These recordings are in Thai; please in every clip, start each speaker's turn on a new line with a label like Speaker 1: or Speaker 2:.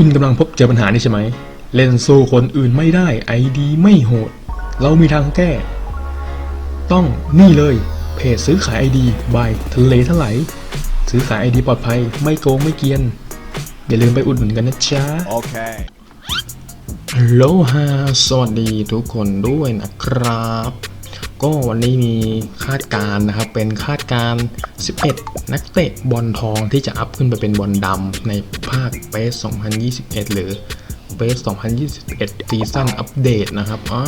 Speaker 1: คุณกำลังพบเจอปัญหานี้ใช่ไหม เล่นสู้คนอื่นไม่ได้ไอดีไม่โหด เรามีทางแก้ ต้องนี่เลย เพจซื้อขายไอดีบายทะเลทลายซื้อขายไอดีปลอดภัย ไม่โกงไม่เกรียน อย่าลืมไปอุดหนุนกันนะจ๊ะ
Speaker 2: Okay.
Speaker 1: ฮัลโหลฮาสวัสดีทุกคนด้วยนะครับ ก็วันนี้มีคาดการณ์นะครับ เป็นคาดการณ์11 นักเตะบอลทองที่จะอัพขึ้นไปเป็นบอลดำในภาคเปส2021 หรือเปส2021 ซีซั่นอัปเดตนะครับอ่า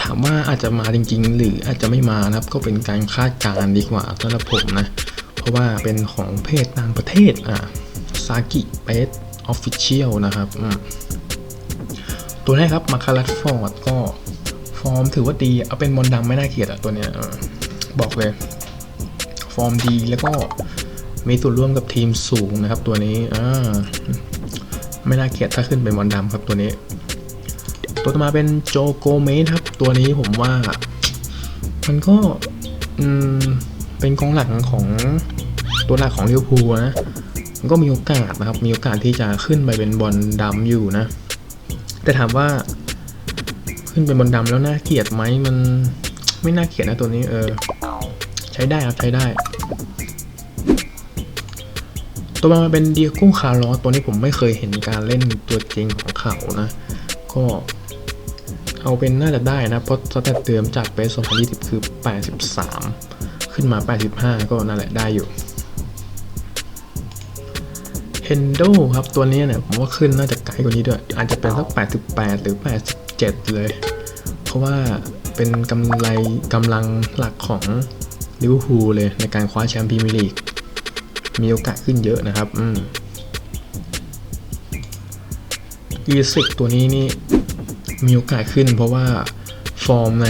Speaker 1: ถามว่าอาจจะมาจริง ๆ หรืออาจจะไม่มานะครับ ก็เป็นการคาดการณ์ดีกว่าสำหรับผมนะ เพราะว่าเป็นของเพจต่างประเทศอะซากิเปสออฟฟิเชียลนะครับ ตัวแรกครับมาคารัสฟอร์ดก็ ฟอร์มถือว่าดีเอาเป็นมอนดำไม่น่าเกลียดอะตัวเนี้ยบอกเลย ฟอร์มดีแล้วก็มีส่วนร่วมกับทีมสูงนะครับ ตัวนี้อ่าไม่น่าเกลียดถ้าขึ้นเป็นมอนดำครับตัวนี้ ตัวต่อมาเป็นโจโกเมสครับ ตัวนี้ผมว่า มันก็อืมเป็นกองหลังของตัวหลักของลิเวอร์พูลนะมันก็มีโอกาสนะครับ มีโอกาสที่จะขึ้นไปเป็นบอลดำอยู่นะ แต่ถามว่า ขึ้นเป็นบนดำแล้วน่าเกลียดไหมมันไม่น่าเกลียดนะตัวนี้เออ ใช้ได้ครับใช้ได้ ตัวมาเป็นเดียโก้งคาร์ลอตัวนี้ผมไม่เคยเห็นการเล่นตัวจริงของเขานะ ก็เอาเป็นน่าจะได้นะเพราะสแตทเติมจากเปส2020คือ 83 ขึ้นมา 85 ก็นั่นแหละได้อยู่เฮนโดครับตัวนี้เนี่ยผมว่าขึ้นน่าจะไกลกว่านี้ด้วย อาจจะเป็นสัก 88 หรือ 7 เลย เพราะว่าเป็นกำไรกำลังหลักของลิเวอร์พูลเลยในการคว้าแชมป์พรีเมียร์ลีก มีโอกาสขึ้นเยอะนะครับ อืมอีสิกตัวนี้นี่มีโอกาสขึ้นเพราะว่าฟอร์มใน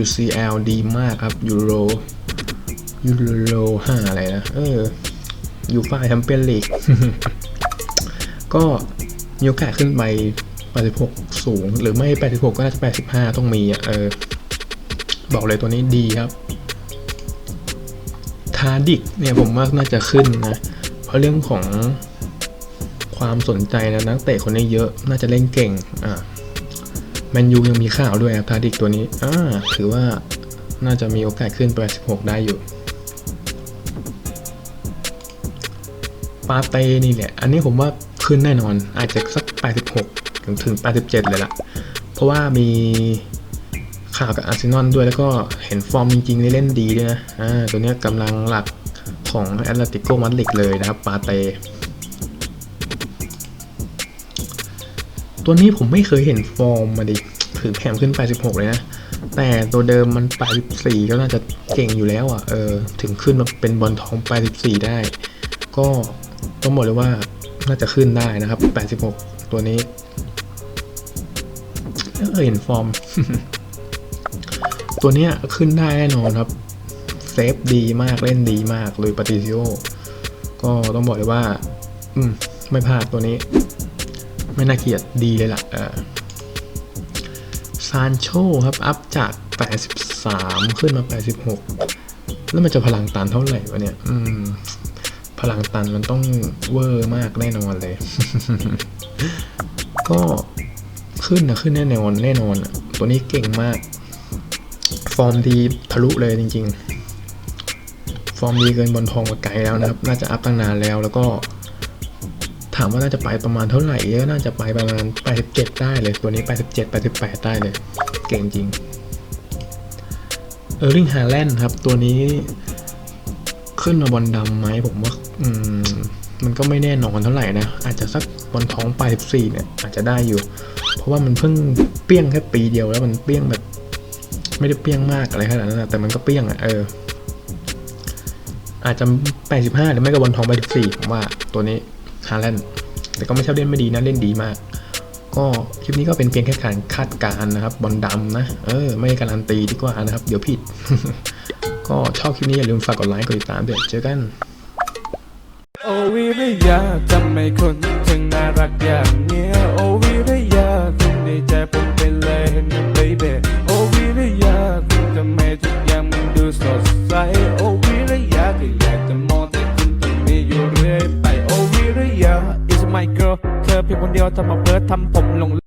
Speaker 1: UCL ดีมากครับยูโรยูโรห้าอะไรนะ เออยูฟ่าแชมเปี้ยนลีกก็มีโอกาสขึ้นไป 86 สูง หรือไม่ 86 ก็น่าจะ85 ต้องมีอะเออ บอกเลยตัวนี้ดีครับทาดิกเนี่ยผมว่าน่าจะขึ้นนะ เพราะเรื่องของความสนใจนะนักเตะคนนี้เยอะน่าจะเล่นเก่ง อ่าแมนยูยังมีข่าวด้วยครับทาดิกตัวนี้ อ่า ถือว่าน่าจะมีโอกาสขึ้นไป86ได้อยู่ปาเต้นี่แหละ อันนี้ผมว่าขึ้นแน่นอน อาจจะสัก 86 ถึงถึง 87 เลยล่ะเพราะว่ามีข่าวกับอาร์เซนอลด้วยแล้วก็เห็นฟอร์มจริงๆได้เล่นดีด้วยนะ อ่า ตัวเนี้ยกำลังหลักของแอตเลติโกมาดริดเลยนะครับ ปาเต้ตัวนี้ผมไม่เคยเห็นฟอร์มมาดิถือแถมขึ้น 86 เลยนะ แต่ตัวเดิมมัน 84 ก็น่าจะเก่งอยู่แล้วอะ เออ ถึงขึ้นมาเป็นบอลทอง 84 ได้ ก็ต้องบอกเลยว่าน่าจะขึ้นได้นะครับ 86 ตัวนี้ เออเห็นฟอร์ม ตัวเนี้ยขึ้นได้แน่นอนครับเซฟดีมากเล่นดีมากเลยปาติซิโอก็ต้องบอกเลยว่า อืม ไม่พลาดตัวนี้ ไม่น่าเกลียดดีเลยล่ะซานโชครับ อัพจาก 83 ขึ้นมา 86 แล้วมันจะพลังตันเท่าไหร่วะเนี่ย อืม พลังตันมันต้องเวอร์มากแน่นอนเลย ก็ ขึ้นนะขึ้นแน่นอนแน่นอนอะตัวนี้เก่งมาก ฟอร์มดีทะลุเลยจริง ๆ ฟอร์มดีเกินบอลทองมาไกลแล้วนะครับ น่าจะอัพตั้งนานแล้วแล้วก็ ถามว่าน่าจะไปประมาณเท่าไหร่ก็น่าจะไปประมาณ87ได้เลย ตัวนี้87 88ได้เลย เก่งจริงเออร์ลิงฮาแลนด์ครับ ตัวนี้ขึ้นมาบอลดำไหมผมว่า อืม มันก็ไม่แน่นอนเท่าไหร่นะ อาจจะสัก บอลท้องปลายสี่เนี่ยอาจจะได้อยู่ เพราะว่ามันเพิ่งเปี้ยงแค่ปีเดียวแล้วมันเปี้ยงแบบ ไม่ได้เปี้ยงมากอะไรขนาดนั้นแต่มันก็เปี้ยงอะเออ อาจจะแปดสิบห้าหรือไม่ก็บอลทองไปสิบสี่ผมว่าตัวนี้ฮาแลนด์แต่ก็ไม่ใช่เล่นไม่ดีนะเล่นดีมาก ก็คลิปนี้ก็เป็นเพียงแค่การคาดการณ์นะครับบอลดำนะเออ ไม่การันตีดีกว่านะครับ เดี๋ยวผิด ก็ชอบคลิปนี้อย่าลืมฝากกดไลค์กดติดตามด้วยเจอกัน
Speaker 3: วิริยาทำไมคนถึงน่ารักอย่างเนี้ยโอวิริยาคุณในใจผมเป็นเลยนะ baby โอวิริยาคุณทำไมทุกอย่างมันดูสดใสโอวิริยาก็อยากจะมองแต่คุณตรงนี้อยู่เรื่อยไปโอวิริยา my girl เธอเพียงคนเดียวทำมาเพ้อทำผมหลง